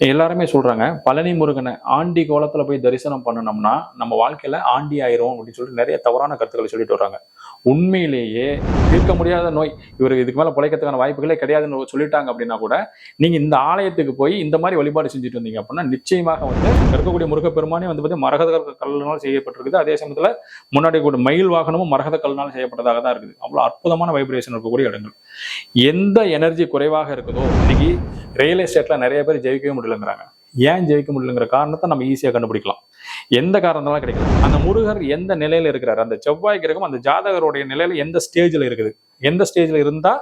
எல்லாருமே சொல்றாங்க பழனி முருகனை ஆண்டி கோலத்துல போய் தரிசனம் பண்ணணும்னா நம்ம வாழ்க்கையில ஆண்டி ஆயிரும் அப்படின்னு சொல்லிட்டு நிறைய தவறான கருத்துக்களை சொல்லிட்டு வர்றாங்க. உண்மையிலேயே தீர்க்க முடியாத நோய். இவர் இதுக்கு மேல பிழைக்கிறதுக்கான வாய்ப்புகளே கிடையாதுன்னு சொல்லிட்டாங்க அப்படின்னா கூட நீங்க இந்த ஆலயத்துக்கு போய் இந்த மாதிரி வழிபாடு செஞ்சுட்டு வந்தீங்க அப்படின்னா நிச்சயமாக வந்து இருக்கக்கூடிய முருகப்பெருமானே வந்து பார்த்தீங்கன்னா மரகத கல்லினால் செய்யப்பட்டிருக்குது. அதே சமயத்துல முன்னாடி கூட மயில் வாகனமும் மரகத கல்லினால் செய்யப்பட்டதாக தான் இருக்குது. அவ்வளவு அற்புதமான வைப்ரேஷன் இருக்கக்கூடிய இடங்கள். எந்த எனர்ஜி குறைவாக இருக்குதோ இன்னைக்கு ரியல் எஸ்டேட்ல நிறைய பேர் ஜெயிக்கவே முடியலங்கிறாங்க. ஏன் ஜெயிக்க முடியலங்கிற காரணத்தை நம்ம ஈஸியாக கண்டுபிடிக்கலாம். எந்த காரணத்தாலும் கிடைக்கும் அந்த முருகர் எந்த நிலையில இருக்கிறார்? அந்த செவ்வாய் கிரகம் அந்த ஜாதகருடைய நிலையில எந்த ஸ்டேஜில் இருக்குது? எந்த ஸ்டேஜில் இருந்தா?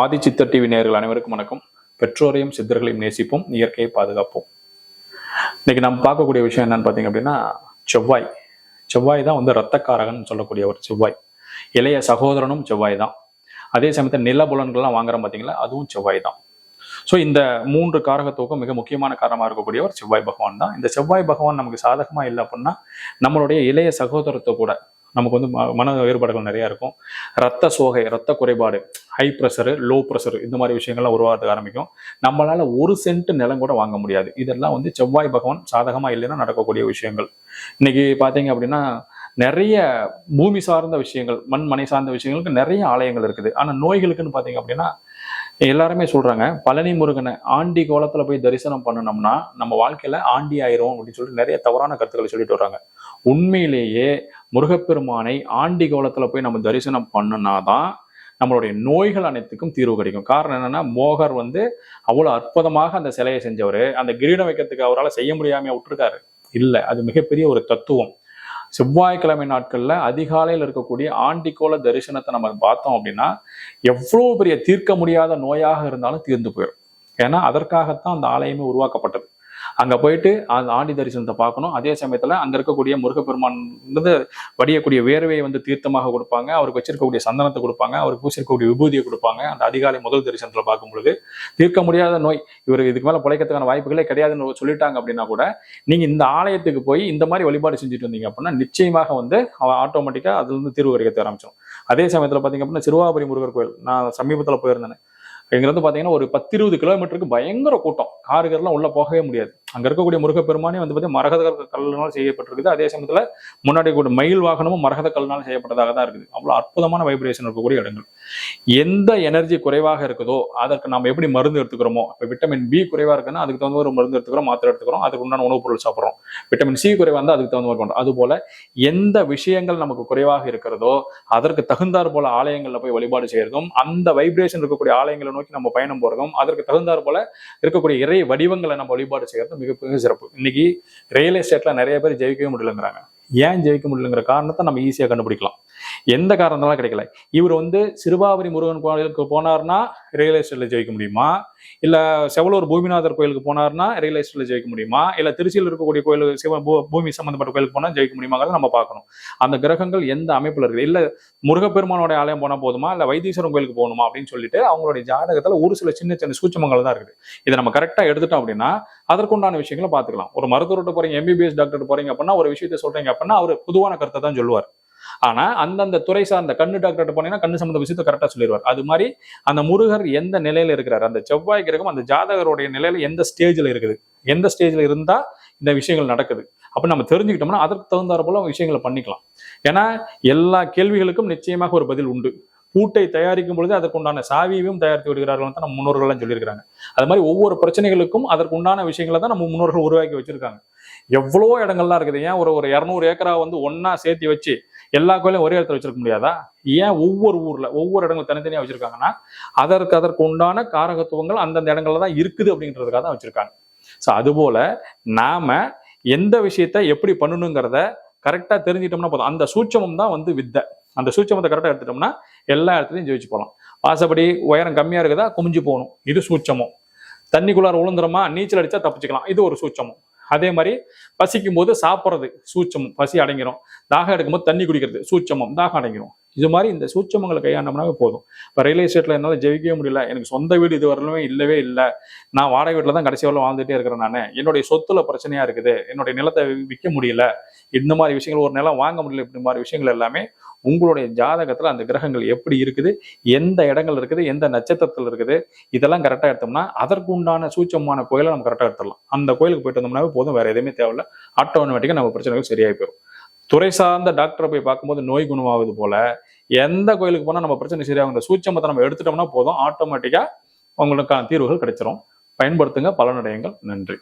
ஆதி சித்தர் டிவி நேயர்கள் அனைவருக்கும் வணக்கம். பெற்றோரையும் சித்தர்களையும் நேசிப்போம். இயற்கையை பாதுகாப்போம். இன்னைக்கு நம்ம பார்க்கக்கூடிய விஷயம் என்னன்னு பார்த்தீங்க அப்படின்னா செவ்வாய். செவ்வாய் தான் வந்து ரத்தக்காரகன் சொல்லக்கூடிய ஒரு செவ்வாய். இளைய சகோதரனும் செவ்வாய் தான். அதே சமயத்தில் நில புலன்கள்லாம் வாங்குறோம் பார்த்தீங்களா அதுவும் செவ்வாய் தான். ஸோ இந்த மூன்று காரகத்துவக்கும் மிக முக்கியமான காரணமாக இருக்கக்கூடியவர் செவ்வாய் பகவான் தான். இந்த செவ்வாய் பகவான் நமக்கு சாதகமாக இல்லை அப்படின்னா நம்மளுடைய இளைய சகோதரத்தை கூட நமக்கு வந்து ம- மன வேறுபாடுகள் நிறைய இருக்கும். ரத்த சோகை ரத்த குறைபாடு ஹை ப்ரெஷரு லோ ப்ரெஷர் இந்த மாதிரி விஷயங்கள்லாம் உருவாகிறதுக்கு ஆரம்பிக்கும். நம்மளால ஒரு சென்ட் நிலம் கூட வாங்க முடியாது. இதெல்லாம் வந்து செவ்வாய் பகவான் சாதகமா இல்லைன்னா நடக்கக்கூடிய விஷயங்கள். இன்னைக்கு பார்த்தீங்க அப்படின்னா நிறைய பூமி சார்ந்த விஷயங்கள் மண் மனை சார்ந்த விஷயங்களுக்கு நிறைய ஆலயங்கள் இருக்குது. ஆனால் நோய்களுக்குன்னு பார்த்தீங்க அப்படின்னா எல்லாருமே சொல்றாங்க பழனி முருகனை ஆண்டி கோலத்தில் போய் தரிசனம் பண்ணணும்னா நம்ம வாழ்க்கையில ஆண்டி ஆயிரும் அப்படின்னு சொல்லிட்டு நிறைய தவறான கருத்துக்களை சொல்லிட்டு வர்றாங்க. உண்மையிலேயே முருகப்பெருமானை ஆண்டி கோலத்தில் போய் நம்ம தரிசனம் பண்ணுனாதான் நம்மளுடைய நோய்கள் அனைத்துக்கும் தீர்வு கிடைக்கும். காரணம் என்னன்னா மோகர் வந்து அவ்வளவு அற்புதமாக அந்த சிலையை செஞ்சவர். அந்த கிரீடம் வைக்கிறதுக்கு அவரால் செய்ய முடியாமையா விட்டுருக்காரு. இல்லை அது மிகப்பெரிய ஒரு தத்துவம். செவ்வாய்க்கிழமை நாட்கள்ல அதிகாலையில் இருக்கக்கூடிய ஆண்டிக்கோல தரிசனத்தை நம்ம பார்த்தோம் அப்படின்னா எவ்வளவு பெரிய தீர்க்க முடியாத நோயாக இருந்தாலும் தீர்ந்து போயிடும் ஏன்னா அதற்காகத்தான் அந்த ஆலயமே உருவாக்கப்பட்டது. அங்கே போயிட்டு அந்த ஆண்டி தரிசனத்தை பார்க்கணும். அதே சமயத்தில் அங்கே இருக்கக்கூடிய முருகப்பெருமான் வந்து வடியக்கூடிய வேர்வையை வந்து தீர்த்தமாக கொடுப்பாங்க. அவருக்கு வச்சிருக்கக்கூடிய சந்தனத்தை கொடுப்பாங்க. அவருக்கு பூசிருக்கக்கூடிய விபூதியை கொடுப்பாங்க. அந்த அதிகாலை முதல் தரிசனத்தில் பார்க்கும் பொழுது தீர்க்க முடியாத நோய். இவர் இதுக்கு மேலே பிழைக்கிறதுக்கான வாய்ப்புகளே கிடையாதுன்னு சொல்லிட்டாங்க அப்படின்னா கூட நீங்கள் இந்த ஆலயத்துக்கு போய் இந்த மாதிரி வழிபாடு செஞ்சுட்டு வந்தீங்க அப்படின்னா நிச்சயமாக வந்து அவன் ஆட்டோமேட்டிக்காக அதுல தீர்வு கிடைக்க ஆரம்பிச்சிடும் அதே சமயத்தில் பார்த்தீங்க அப்படின்னா சிறுவாபுரி முருகர் கோயில். நான் சமீபத்தில் போயிருந்தேன். இங்கிருந்து இருந்து ஒரு பத்து இருபது கிலோமீட்டருக்கு பயங்கர கூட்டம். காருகர்லாம் உள்ளே போகவே முடியாது. அங்க இருக்கக்கூடிய முருகப்பெருமானே வந்து பார்த்தீங்கன்னா மரகத கல்லினால் செய்யப்பட்டிருக்குது. அதே சமயத்துல முன்னாடி கூட மயில் வாகனமும் மரகத கல்லினால் செய்யப்பட்டதாக தான் இருக்குது. அவ்வளவு அற்புதமான வைப்ரேஷன் இருக்கக்கூடிய இடங்கள். எந்த எனர்ஜி குறைவாக இருக்குதோ அதற்கு நம்ம எப்படி மருந்து எடுத்துக்கிறோமோ இப்போ விட்டமின் பி குறைவா இருக்குன்னா அதுக்கு தகுந்த ஒரு மருந்து எடுத்துக்கிறோம் மாத்திரை எடுத்துக்கிறோம் அதுக்கு உண்டான உணவுப் பொருள் சாப்பிட்றோம். விட்டமின் சி குறைவா இருந்தால் அதுக்கு தகுந்த மாதிரி பண்றோம். அதுபோல எந்த விஷயங்கள் நமக்கு குறைவாக இருக்கிறதோ அதற்கு தகுந்தாற் போல ஆலயங்கள்ல போய் வழிபாடு செய்யறதும் அந்த வைப்ரேஷன் இருக்கக்கூடிய ஆலயங்களை நோக்கி நம்ம பயணம் போறதும் அதற்கு தகுந்தாற் போல இருக்கக்கூடிய இறை வடிவங்களை நம்ம வழிபாடு செய்யறது மிக மிக சிறப்பு. இன்னைக்கு ரியல் எஸ்டேட்ல நிறைய பேர் ஜெயிக்கவே முடியலங்கிறாங்க. ஏன் ஜெயிக்க முடியலங்கிற காரணத்தை நம்ம ஈஸியாக கண்டுபிடிக்கலாம். எந்த காரணத்தாலும் கிடைக்கல. இவர் வந்து சிறுபாபுரி முருகன் கோயிலுக்கு போனார்னா ரியல் எஸ்டேட்டில் ஜெயிக்க முடியுமா? இல்ல செவலூர் பூமிநாதர் கோயிலுக்கு போனார்னா ரியல் எஸ்டேட்டில் ஜெயிக்க முடியுமா? இல்ல திருச்சியில் இருக்கக்கூடிய கோயில் சிவ பூமி சம்பந்தப்பட்ட கோயிலுக்கு போனா ஜெயிக்க முடியுமாங்கிறத நம்ம பார்க்கணும். அந்த கிரகங்கள் எந்த அமைப்புல இருக்குது இல்ல முருகப்பெருமானோட ஆலயம் போனா போதுமா? இல்ல வைத்தீஸ்வரன் கோயிலுக்கு போகணுமா? அப்படின்னு சொல்லிட்டு அவங்களுடைய ஜாதகத்துல ஒரு சில சின்ன சின்ன சூட்சமங்கள் தான் இருக்குது. இதை நம்ம கரெக்டா எடுத்துட்டோம் அப்படின்னா அதற்குண்டான விஷயங்களை பார்த்துக்கலாம். ஒரு மருத்துவர்கிட்ட போறீங்க எம்பிபிஎஸ் டாக்டர் போறீங்க அப்படின்னா ஒரு விஷயத்தை சொல்றீங்க அப்படின்னா அவர் பொதுவான கருத்தை தான் சொல்லுவார். ஆனா அந்தந்த துறை சார்ந்த கண்ணு டாக்டர்கிட்ட போனீங்கன்னா கண்ணு சம்பந்த விஷயத்தை கரெக்டா சொல்லிடுவார். அது மாதிரி அந்த முருகர் எந்த நிலையில இருக்கிறார்? அந்த செவ்வாய் கிரகம் அந்த ஜாதகருடைய நிலையில எந்த ஸ்டேஜ்ல இருக்குது? எந்த ஸ்டேஜ்ல இருந்தா இந்த விஷயங்கள் நடக்குது? அப்போ நம்ம தெரிஞ்சுக்கிட்டோம்னா அதற்கு தகுந்தாற போல விஷயங்களை பண்ணிக்கலாம். ஏன்னா எல்லா கேள்விகளுக்கும் நிச்சயமாக ஒரு பதில் உண்டு. பூட்டை தயாரிக்கும் பொழுது அதற்குண்டான சாவியையும் தயாரித்து விடுகிறார்கள் தான் நம்ம முன்னோர்கள்லாம் சொல்லியிருக்காங்க அது மாதிரி ஒவ்வொரு பிரச்சனைகளுக்கும் அதற்கு உண்டான விஷயங்களை தான் நம்ம முன்னோர்கள் உருவாக்கி வச்சிருக்காங்க. எவ்வளோ இடங்கள்லாம் இருக்குது. ஏன் ஒரு ஒரு இரநூறு ஏக்கரா வந்து ஒன்னா சேர்த்து வச்சு எல்லா கோயிலும் ஒரே இடத்துல வச்சிருக்க முடியாதா? ஏன் ஒவ்வொரு ஊர்ல ஒவ்வொரு இடங்களும் தனித்தனியா வச்சிருக்காங்கன்னா அதற்கு அதற்கு உண்டான காரகத்துவங்கள் அந்தந்த இடங்கள்ல தான் இருக்குது அப்படின்றதுக்காக தான் வச்சிருக்காங்க. ஸோ அதுபோல நாம எந்த விஷயத்த எப்படி பண்ணணுங்கிறத கரெக்டாக தெரிஞ்சிட்டோம்னா போதும். அந்த சூட்சமம் தான் வந்து வித்தை. அந்த சூட்சமத்தை கரெக்டாக எடுத்துட்டோம்னா எல்லா இடத்துலையும் ஜெயிச்சு போகலாம் வாசப்படி உயரம் கம்மியாக இருக்குதா? குமிஞ்சு போகணும். இது சூட்சமும். தண்ணிக்குள்ளார உளுந்துறோமா நீச்சல் அடித்தா தப்பிச்சுக்கலாம். இது ஒரு சூட்சமும். அதே மாதிரி பசிக்கும் போது சாப்பிட்றது சூட்சமம் பசி அடங்கிடும் தாகம் எடுக்கும்போது தண்ணி குடிக்கிறது சூட்சமம் தாகம் அடங்கிரும். இது மாதிரி இந்த சூட்சமங்களை கையாண்டோம்னாவே போதும். இப்போ ரியல் எஸ்டேட்ல என்னால் ஜெயிக்கவே முடியல. எனக்கு சொந்த வீடு இது வரலுமே இல்லவே இல்லை. நான் வாடகை வீட்டில் தான் கடைசி வரல வாழ்ந்துட்டே இருக்கிறேன் நான். என்னுடைய சொத்துல பிரச்சனையா இருக்குது. என்னுடைய நிலத்தை விற்க முடியல. இந்த மாதிரி விஷயங்கள் ஒரு நிலம் வாங்க முடியல இப்படி மாதிரி விஷயங்கள் எல்லாமே உங்களுடைய ஜாதகத்தில் அந்த கிரகங்கள் எப்படி இருக்குது? எந்த இடங்கள் இருக்குது? எந்த நட்சத்திரத்தில் இருக்குது? இதெல்லாம் கரெக்டாக எடுத்தோம்னா அதற்கு உண்டான சூட்சமான கோயிலை நம்ம கரெக்டாக எடுத்துடலாம். அந்த கோயிலுக்கு போயிட்டு வந்தோம்னாவே போதும். வேறு எதுவுமே தேவையில்ல. ஆட்டோமேட்டிக்காக நம்ம பிரச்சனைகள் சரியாகி போயிடும் துறை சார்ந்த டாக்டரை போய் பார்க்கும்போது நோய் குணமாகுது போல எந்த கோயிலுக்கு போனால் நம்ம பிரச்சனை சரியாகும் இந்த சூட்சமத்தை நம்ம எடுத்துட்டோம்னா போதும். ஆட்டோமேட்டிக்காக உங்களுக்கான தீர்வுகள் கிடைச்சிரும். பயன்படுத்துங்க பலனடையுங்கள். நன்றி.